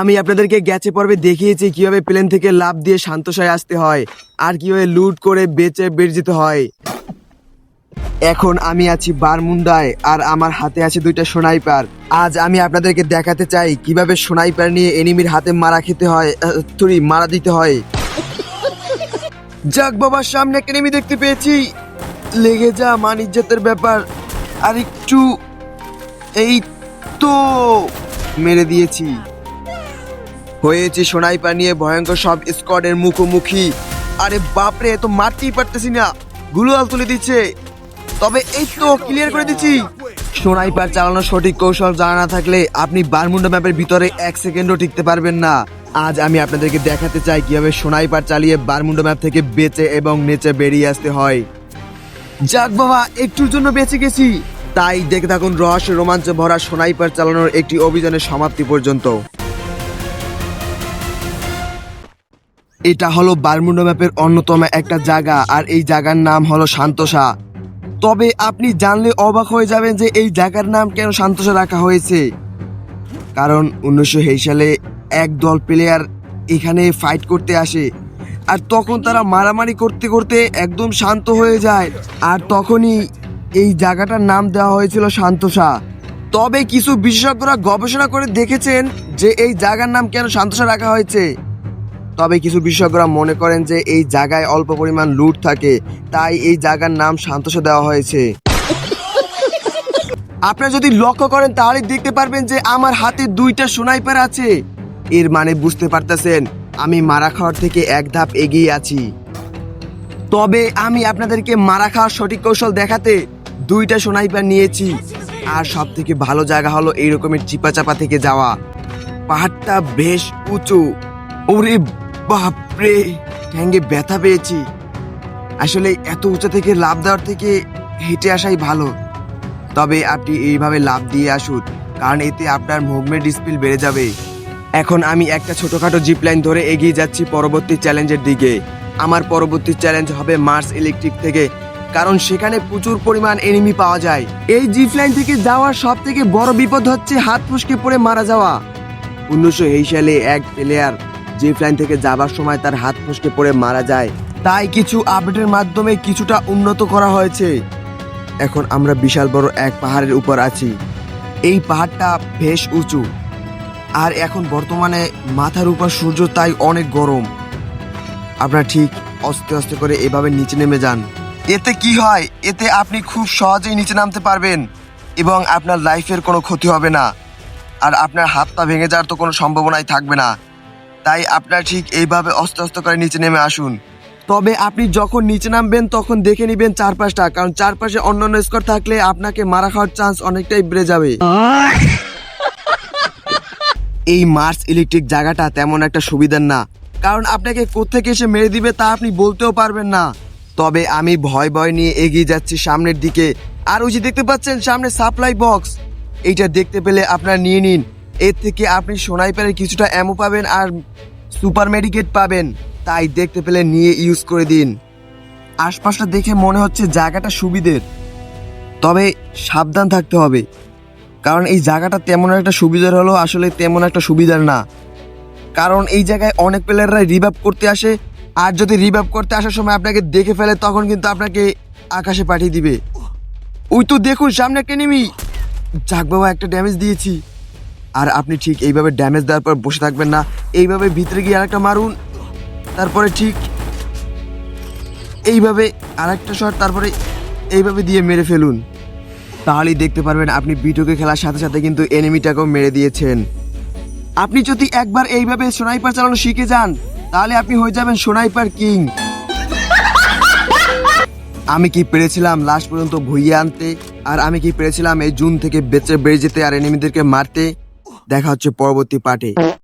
আমি আপনাদেরকে গেছে পর্বে দেখিয়েছি কীভাবে প্লেন থেকে লাভ দিয়ে শান্তশায় আসতে হয় আর কীভাবে লুট করে বেচে বের যেতে হয়। এখন আমি আছি বারমুন্দায় আর আমার হাতে আছে দুইটা সোনাইপার আজ আমি আপনাদেরকে দেখাতে চাই কীভাবে সোনাইপার নিয়ে এনিমির হাতে মারা খেতে হয় সরি মারা দিতে হয়। যাক বাবার সামনে একটা এনিমি দেখতে পেয়েছি। লেগে যা, মান ইজ্জতের ব্যাপার। আর একটু এই তো, মেরে দিয়েছি। হয়েছে সোনাইপার নিয়ে ভয়ঙ্কর সব স্কোয়াডের মুখোমুখি। আরে বাপরে তো মারতেই পারতেছি না। গুলোয়াল তুলে দিচ্ছে। তবে এই তো ক্লিয়ার করে দিচ্ছি। সোনাইপার চালানোর সঠিক কৌশল জানা না থাকলে আপনি বারমুন্ডা ম্যাপের ভিতরে এক সেকেন্ডও টিকতে পারবেন না। আজ আমি আপনাদেরকে দেখাতে চাই কীভাবে সোনাইপার চালিয়ে বারমুন্ডা ম্যাপ থেকে বেঁচে এবং নেচে বেরিয়ে আসতে হয়। যাক বাবা, একটুর জন্য বেঁচে গেছি। তাই দেখে থাকুন রহস্য রোমাঞ্চ ভরা সোনাইপার চালানোর একটি অভিযানের সমাপ্তি পর্যন্ত। এটা হলো বারমুন্ডা ম্যাপের অন্যতম একটা জায়গা, আর এই জায়গার নাম হলো শান্তসা তবে আপনি জানলে অবাক হয়ে যাবেন যে এই জায়গার নাম কেন শান্তসা রাখা হয়েছে। কারণ উনিশশো সালে এক দল প্লেয়ার এখানে ফাইট করতে আসে, আর তখন তারা মারামারি করতে করতে একদম শান্ত হয়ে যায়, আর তখনই এই জায়গাটার নাম দেওয়া হয়েছিল শান্তসা তবে কিছু বিশেষজ্ঞরা গবেষণা করে দেখেছেন যে এই জায়গার নাম কেন শান্তসা রাখা হয়েছে। তবে কিছু বিশেষজ্ঞরা মনে করেন যে এই জায়গায় অল্প পরিমাণ লুট থাকে, তাই এই জায়গার নাম শান্তসা দেওয়া হয়েছে। আপনারা যদি লক্ষ্য করেন, তাহলে দেখতে পারবেন যে আমার হাতে দুইটা সোনাইপার আছে। এর মানে বুঝতে পারতেছেন, আমি মারা খাওয়ার থেকে এক ধাপ এগিয়ে আছি। তবে আমি আপনাদেরকে মারা খাওয়ার সঠিক কৌশল দেখাতে দুইটা সোনাইপার নিয়েছি। আর সব থেকে ভালো জায়গা হলো এই রকমের চিপা চাপা থেকে যাওয়া। পাহাড়টা বেশ উঁচু। ওরে বাপরে ঠ্যাঙ্গে ব্যথা পেয়েছি। আসলে এত উঁচা থেকে লাভ দেওয়ার থেকে হেঁটে আসাই ভালো। তবে আপনি এইভাবে লাভ দিয়ে আসুন, কারণ এতে আপনার মুভমেন্ট স্পিড বেড়ে যাবে। এখন আমি একটা ছোটখাটো জিপ লাইন ধরে এগিয়ে যাচ্ছি পরবর্তী চ্যালেঞ্জের দিকে। আমার পরবর্তী চ্যালেঞ্জ হবে মার্স ইলেকট্রিক থেকে, কারণ সেখানে প্রচুর পরিমাণ এনিমি পাওয়া যায়। এই জিপ লাইন থেকে যাওয়ার সব থেকে বড় বিপদ হচ্ছে হাত ফুসকে পড়ে মারা যাওয়া। উনিশশো এই সালে এক প্লেয়ার জিপ লাইন থেকে যাবার সময় তার হাত ফুসকে পড়ে মারা যায়। তাই কিছু আপডেটের মাধ্যমে কিছুটা উন্নত করা হয়েছে। এখন আমরা বিশাল বড় এক পাহাড়ের উপর আছি। এই পাহাড়টা বেশ উঁচু। আর এখন বর্তমানে মাথার উপর সূর্য, তাই অনেক গরম। আপনারা ঠিক আস্তে আস্তে করে এভাবে নিচে নেমে যান। এতে কি হয়? এতে আপনি খুব সহজেই নিচে নামতে পারবেন এবং আপনার লাইফের কোনো ক্ষতি হবে না। আর আপনার হাত পা ভেঙে যাওয়ার তো কোনো সম্ভাবনাই থাকবে না। তাই আপনার ঠিক এইভাবে আস্তে আস্তে করে নিচে নেমে আসুন। তবে আপনি যখন নিচে নামবেন, তখন দেখে নেবেন চারপাশটা, কারণ চারপাশে অন্যান্য স্কোর থাকলে আপনাকে মারা খাওয়ার চান্স অনেকটাই বেড়ে যাবে। এই মার্স ইলেকট্রিক জায়গাটা তেমন একটা সুবিধার না, কারণ আপনাকে কোত্থেকে এসে মেরে দিবে তা আপনি বলতেও পারবেন না। তবে আমি ভয় ভয় নিয়ে এগিয়ে যাচ্ছি সামনের দিকে। আর ওই যে দেখতে পাচ্ছেন, সামনে সাপ্লাই বক্স। এইটা দেখতে পেলে আপনারা নিয়ে নিন। এর থেকে আপনি সোনাইপারের কিছুটা অ্যামো পাবেন আর সুপার মেডিকেট পাবেন। তাই দেখতে পেলে নিয়ে ইউজ করে দিন। আশপাশটা দেখে মনে হচ্ছে জায়গাটা সুবিধের। তবে সাবধান থাকতে হবে। কারণ এই জায়গাটা তেমন একটা সুবিধার হলো আসলে তেমন একটা সুবিধার না। কারণ এই জায়গায় অনেক প্লেয়াররা রিভাইভ করতে আসে। আর যদি রিভাইভ করতে আসার সময় আপনাকে দেখে ফেলে, তখন কিন্তু আপনাকে আকাশে পাঠিয়ে দিবে। ওই তো দেখুন, সামনে একটা নেমি যাক বাবা, একটা ড্যামেজ দিয়েছি। আর আপনি ঠিক এইভাবে ড্যামেজ দেওয়ার পর বসে থাকবেন না। এইভাবে ভিতরে গিয়ে আরেকটা মারুন, তারপরে ঠিক এইভাবে আরেকটা শট তারপরে এইভাবে দিয়ে মেরে ফেলুন। তাহলেই দেখতে পারবেন আপনি বিটুকে খেলার সাথে সাথে কিন্তু এনিমিটাকেও মেরে দিয়েছেন। আপনি যদি একবার এইভাবে সোনাইপার চালানো শিখে যান, তাহলে আপনি হয়ে যাবেন সোনাইপার কিং আমি কি পেরেছিলাম লাস্ট পর্যন্ত ভুইয়ে আনতে? আর আমি কি পেরেছিলাম এই জুন থেকে বেঁচে বেড়ে যেতে আর এনিমিদেরকে মারতে? দেখা হচ্ছে পরবর্তী পার্টে